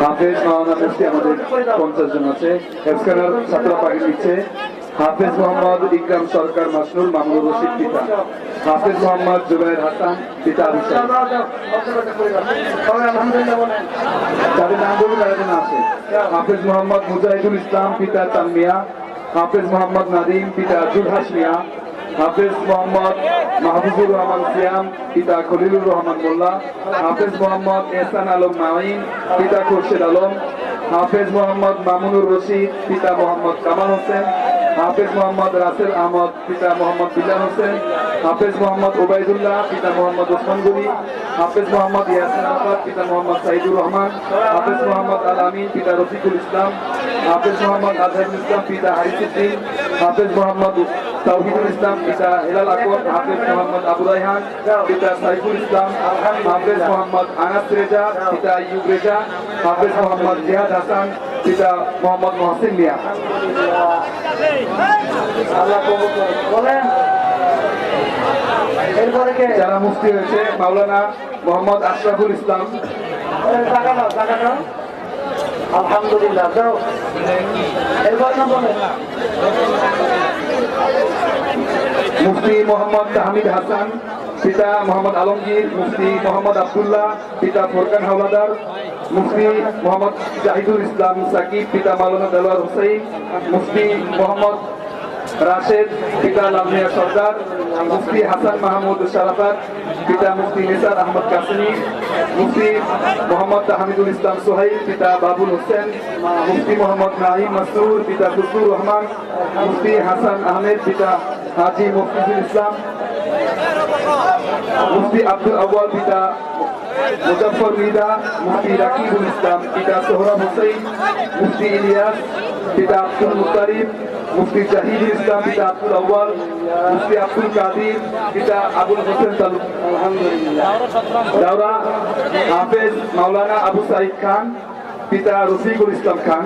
হাফেজ মাওলানা মুফতি আমাদের পঞ্চাশ জন আছে। পাখি দিচ্ছে। হাফেজ মোহাম্মদ ইকরাম সরকার রশিদ পিতা। হাফেজ মোহাম্মদ জুবাইর হাসান পিতা যাদের নাম বলব তারা হাফেজ মোহাম্মদ মুজাহিদুল ইসলাম পিতা তানমিয়া। হাফেজ মোহাম্মদ নাদিম পিতা জুলহাস মিয়া। হাফেজ মোহাম্মদ মাহবুবুর রহমান সিয়াম, পিতা খলিলুর রহমান মোল্লা, হাফেজ মোহাম্মদ এহসান আলম মাইন পিতা খুরশেদ আলম, হাফেজ মোহাম্মদ মামুনুর রশিদ, পিতা মোহাম্মদ কামাল হোসেন, হাফেজ মোহাম্মদ রাসেল আহমদ, পিতা মোহাম্মদ বিলাল হোসেন, হাফেজ মোহাম্মদ ওবায়দুল্লাহ, পিতা মোহাম্মদ ওসমান গুলি হাফেজ মোহাম্মদ ইয়াসিন আহমদ, পিতা মোহাম্মদ সাইদুর রহমান, হাফেজ মোহাম্মদ আল আমিন, পিতা রফিকুল ইসলাম, হাফেজ মোহাম্মদ আজহারুল ইসলাম, পিতা হারিসুদ্দিন হাফেজ মোহাম্মদ তাওহিদুল ইসলাম পিতা হেলাল আকবর, হাফেজ মোহাম্মদ আবু রাইহান পিতা সাইফুল ইসলাম, হাফেজ মোহাম্মদ আনাস রেজা পিতা আইয়ুব রেজা, হাফেজ মোহাম্মদ জিহাদ হাসান পিতা মোহাম্মদ মহসিন মিয়া। যারা মুফতি হয়েছে, মাওলানা মোহাম্মদ আশরাফুল ইসলাম। আলহামদুলিল্লাহ এরপর মুফতি মোহাম্মদ তাহমিদ হাসান, পিতা মোহাম্মদ আলমগীর, মুফতি মোহাম্মদ আবদুল্লাহ, পিতা ফোরকান হাওলাদার, মুফতি মোহাম্মদ জাহিদুল ইসলাম সাকিব পিতা মাওলানা দেলোয়ার হোসেন মুফতি মোহাম্মদ রাশেদ, পিতা লামিয়া সর্দার, মুফতি হাসান মাহমুদ শারাফাত, পিতা মুফতি নিসার আহমদ কাসিমি, মুফতি মোহাম্মদ হামিদুল ইসলাম সোহাইল পিতা বাবুল হোসেন, মুফতি মোহাম্মদ নাহিম মাসুর পিতা ফজলুর রহমান, মুফতি হাসান আহমেদ, পিতা হাজি মুফতিজুল ইসলাম, মুফতি আব্দুল আউয়াল পিতা মুজফর মিদা, মুফতি রাকিবুল ইসলাম, পিতা সোহরাব হোসেন, মুফতি ইলিয়াস, পিতা আব্দুল মুতারিফ মুফতি জাহিদুল ইসলাম, পিতা আব্দুল আউয়াল, মুফতি আব্দুল কাদির, পিতা আবুল হোসেন তালুক। দাওরা হাফেজ মাওলানা আবু সাইদ খান, পিতা রফিকুল ইসলাম খান,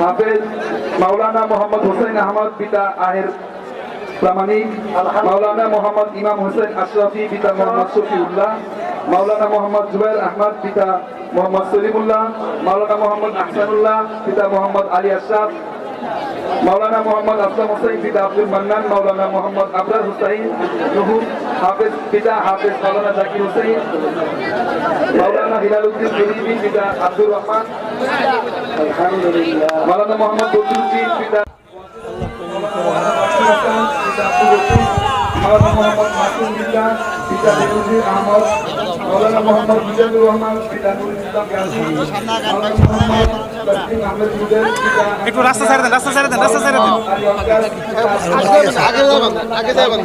হাফেজ মাওলানা মোহাম্মদ হোসেন আহমদ, পিতা আহের প্রামাণিক মাওলানা মোহাম্মদ ইমাম হোসেন আশরাফি পিতা মোহাম্মদ শফিউল্লাহ মাওলানা মোহাম্মদ জুবাইর আহমদ পিতা মোহাম্মদ সলিমুল্লাহ মাওলানা মোহাম্মদ আহসানুল্লাহ পিতা মোহাম্মদ আলী আশরাফ মাওলানা মোহাম্মদ আসলাম হোসেন পিতা আব্দুল মান্নান মাওলানা মোহাম্মদ আবরার হুসাইন নুহুর হাফেজ পিতা হাফেজ মাওলানা জাকির হোসেন মাওলানা হিলাল উদ্দিন জরিবি পিতা আব্দুর রহমান আলহামদুলিল্লাহ মাওলানা মোহাম্মদ বদরুদ্দিন পিতা মাওলানা মোহাম্মদ মাসুম বিল্লাহ পিতা বেনজির আহমদ মাওলানা মোহাম্মদ মুজাহিদুর রহমান পিতা নুরুল ইসলাম গাজী মাওলানা মোহাম্মদ তসলিম আহমেদ মুজাহিদ পিতা একটু রাস্তা ছেড়ে দেন রাস্তা ছেড়ে দেন রাস্তা ছেড়ে দেন। আগে যাবেন আগে যাবেন।